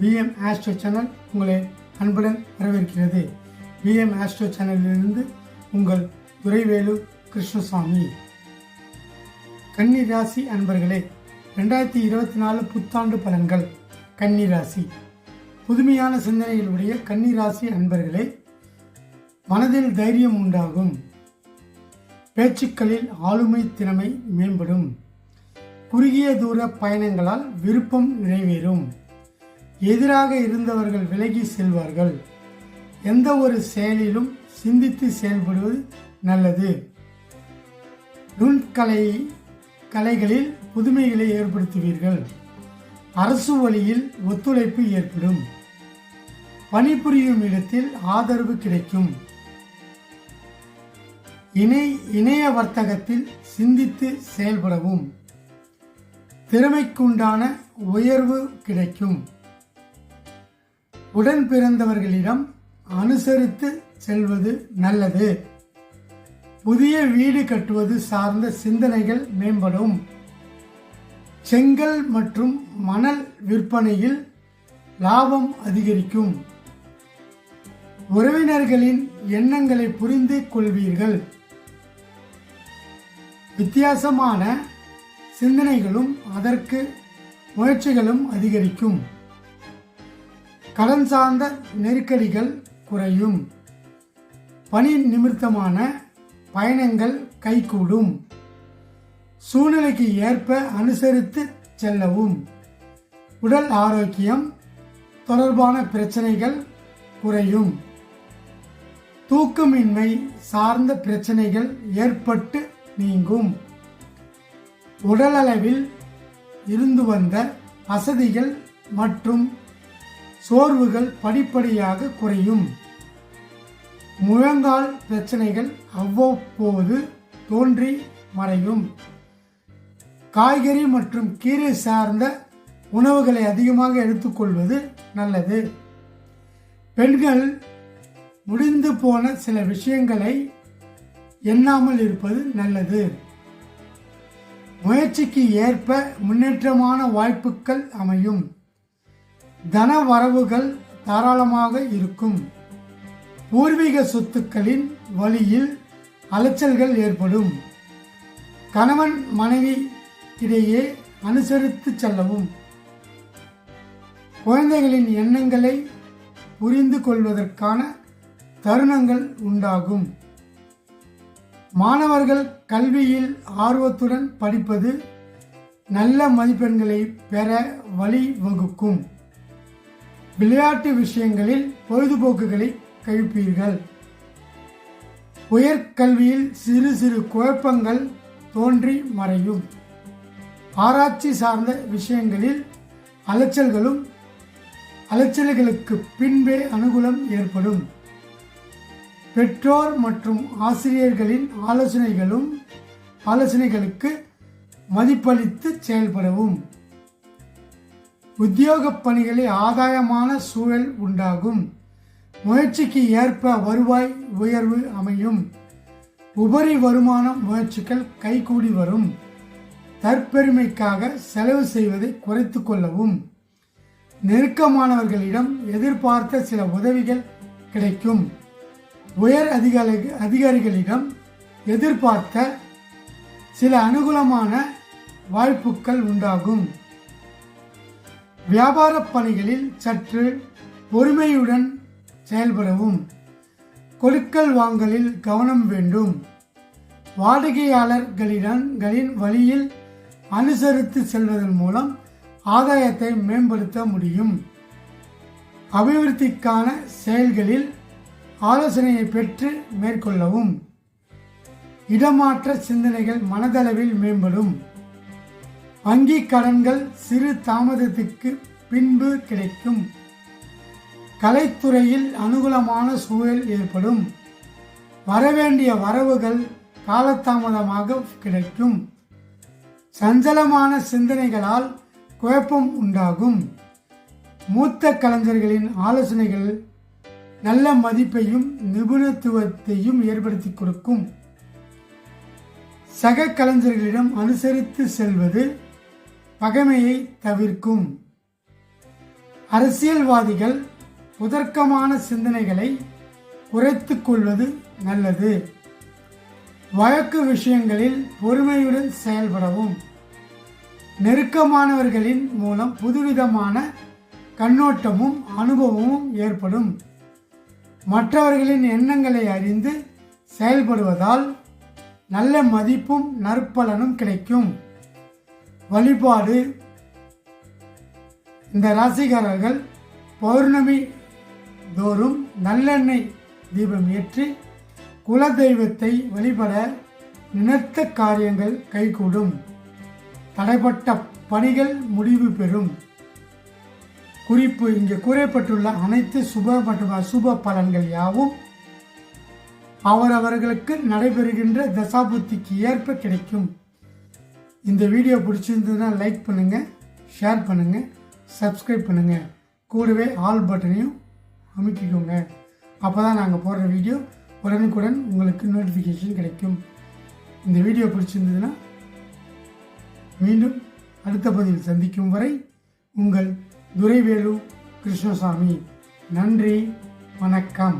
PM astro channel உங்களை அன்புடன் வரவேற்கிறது. பிஎம் ஆஸ்ட்ரோ சேனலிலிருந்து உங்கள் துரைவேலு கிருஷ்ணசாமி. கன்னி ராசி அன்பர்களே ரெண்டாயிரத்தி இருபத்தி நாலு புத்தாண்டு பலன்கள் கன்னி ராசி புதுமையான சிந்தனைகளுடைய கன்னி ராசி அன்பர்களே மனதில் தைரியம் உண்டாகும். பேச்சுக்களில் ஆளுமை திறமை மேம்படும். குறுகிய தூர பயணங்களால் விருப்பம் நிறைவேறும். எதிராக இருந்தவர்கள் விலகி செல்வார்கள். எந்த ஒரு செயலிலும் சிந்தித்து செயல்படுவது நல்லது. நுண்கலை கலைகளில் புதுமைகளை ஏற்படுத்துவீர்கள். அரசு வழியில் ஒத்துழைப்பு ஏற்படும். பணிபுரியும் இடத்தில் ஆதரவு கிடைக்கும். இணை இணைய வர்த்தகத்தில் சிந்தித்து செயல்படவும். திறமைக்குண்டான உயர்வு கிடைக்கும். உடன் பிறந்தவர்களிடம் அனுசரித்து செல்வது நல்லது. புதிய வீடு கட்டுவது சார்ந்த சிந்தனைகள் மேம்படும். செங்கல் மற்றும் மணல் விற்பனையில் லாபம் அதிகரிக்கும். உறவினர்களின் எண்ணங்களை புரிந்து கொள்வீர்கள். வித்தியாசமான சிந்தனைகளும் அதற்கு முயற்சிகளும் அதிகரிக்கும். கடன் சார்ந்த நெருக்கடிகள் குறையும். பணி நிமித்தமான பயணங்கள் கைகூடும். சூழ்நிலைக்கு ஏற்ப அனுசரித்து செல்லவும். உடல் ஆரோக்கியம் தொடர்பான பிரச்சனைகள் குறையும். தூக்கமின்மை சார்ந்த பிரச்சனைகள் ஏற்பட்டு நீங்கும். உடலளவில் இருந்து வந்த வசதிகள் மற்றும் சோர்வுகள் படிப்படியாக குறையும். முழங்கால் பிரச்சனைகள் அவ்வப்போது தோன்றி மறையும். காய்கறி மற்றும் கீரை சார்ந்த உணவுகளை அதிகமாக எடுத்துக்கொள்வது நல்லது. பெண்கள் முடிந்து போன சில விஷயங்களை எண்ணாமல் இருப்பது நல்லது. முயற்சிக்கு ஏற்ப முன்னேற்றமான வாய்ப்புகள் அமையும். தன வரவுகள் தாராளமாக இருக்கும். பூர்வீக சொத்துக்களின் வழியில் அலைச்சல்கள் ஏற்படும். கணவன் மனைவி இடையே அனுசரித்து செல்லவும். குழந்தைகளின் எண்ணங்களை புரிந்து கொள்வதற்கான தருணங்கள் உண்டாகும். மாணவர்கள் கல்வியில் ஆர்வத்துடன் படிப்பது நல்ல மதிப்பெண்களை பெற வழிவகுக்கும். விளையாட்டு விஷயங்களில் பொழுதுபோக்குகளை கழிப்பீர்கள். உயர்கல்வியில் சிறு சிறு குழப்பங்கள் தோன்றி மறையும். ஆராய்ச்சி சார்ந்த விஷயங்களில் அலைச்சல்களும் அலைச்சல்களுக்கு பின்பே அனுகூலம் ஏற்படும். பெற்றோர் மற்றும் ஆசிரியர்களின் ஆலோசனைகளும் ஆலோசனைகளுக்கு மதிப்பளித்து செயல்படவும். உத்தியோக பணிகளில் ஆதாயமான சூழல் உண்டாகும். முயற்சிக்கு ஏற்ப வருவாய் உயர்வு அமையும். உபரி வருமான முயற்சிகள் கைகூடி வரும். தற்பெருமைக்காக செலவு செய்வதை குறைத்து கொள்ளவும். நெருக்கமானவர்களிடம் எதிர்பார்த்த சில உதவிகள் கிடைக்கும். உயர் அதிகாரி அதிகாரிகளிடம் எதிர்பார்த்த சில அனுகூலமான வாய்ப்புகள் உண்டாகும். வியாபார பணிகளில் சற்று பொறுமையுடன் செயல்படவும் கொடுக்கல் வாங்கலில் கவனம் வேண்டும். வாடிக்கையாளர்களிடங்களின் வழியில் அனுசரித்து செல்வதன் மூலம் ஆதாயத்தை மேம்படுத்த முடியும். அபிவிருத்திக்கான செயல்களில் ஆலோசனையை பெற்று மேற்கொள்ளவும். இடமாற்ற சிந்தனைகள் மனதளவில் மேம்படும். வங்கி கடன்கள் சிறு தாமதத்துக்கு பின்பு கிடைக்கும். கலைத்துறையில் அனுகூலமான சூழல் ஏற்படும். வரவேண்டிய வரவுகள் காலதாமதமாக கிடைக்கும். சஞ்சலமான சிந்தனைகளால் குழப்பம் உண்டாகும். மூத்த கலைஞர்களின் ஆலோசனைகள் நல்ல மதிப்பையும் நிபுணத்துவத்தையும் ஏற்படுத்தி கொடுக்கும். சக கலைஞர்களிடம் அனுசரித்து செல்வது பகைமையை தவிர்க்கும். அரசியல்வாதிகள் உதர்க்கமான சிந்தனைகளை குறைத்து கொள்வது நல்லது. வழக்கு விஷயங்களில் பொறுமையுடன் செயல்படவும். நெருக்கமானவர்களின் மூலம் புதுவிதமான கண்ணோட்டமும் அனுபவமும் ஏற்படும். மற்றவர்களின் எண்ணங்களை அறிந்து செயல்படுவதால் நல்ல மதிப்பும் நற்பலனும் கிடைக்கும். வழிபாடு. இந்த ராசிக்காரர்கள் பௌர்ணமி தோறும் நல்லெண்ணெய் தீபம் ஏற்றி குலதெய்வத்தை வழிபட நினைத்த காரியங்கள் கைகூடும். தடைப்பட்ட பணிகள் முடிவு பெறும். குறிப்பு இங்கு கூறப்பட்டுள்ள அனைத்து சுப மற்றும் அசுப பலன்கள் யாவும் அவரவர்களுக்கு நடைபெறுகின்ற தசாபுத்திக்கு ஏற்ப கிடைக்கும். இந்த வீடியோ பிடிச்சிருந்ததுன்னா லைக் பண்ணுங்கள் ஷேர் பண்ணுங்கள் சப்ஸ்கிரைப் பண்ணுங்கள் கூடவே ஆல் பட்டனையும் அமுக்கிக்கோங்க. அப்போ தான் நாங்கள் போடுற வீடியோ உடனுக்குடன் உங்களுக்கு நோட்டிஃபிகேஷன் கிடைக்கும். இந்த வீடியோ பிடிச்சிருந்ததுன்னா மீண்டும் அடுத்த பதிவில் சந்திக்கும் வரை உங்கள் துரைவேலு கிருஷ்ணசாமி. நன்றி வணக்கம்.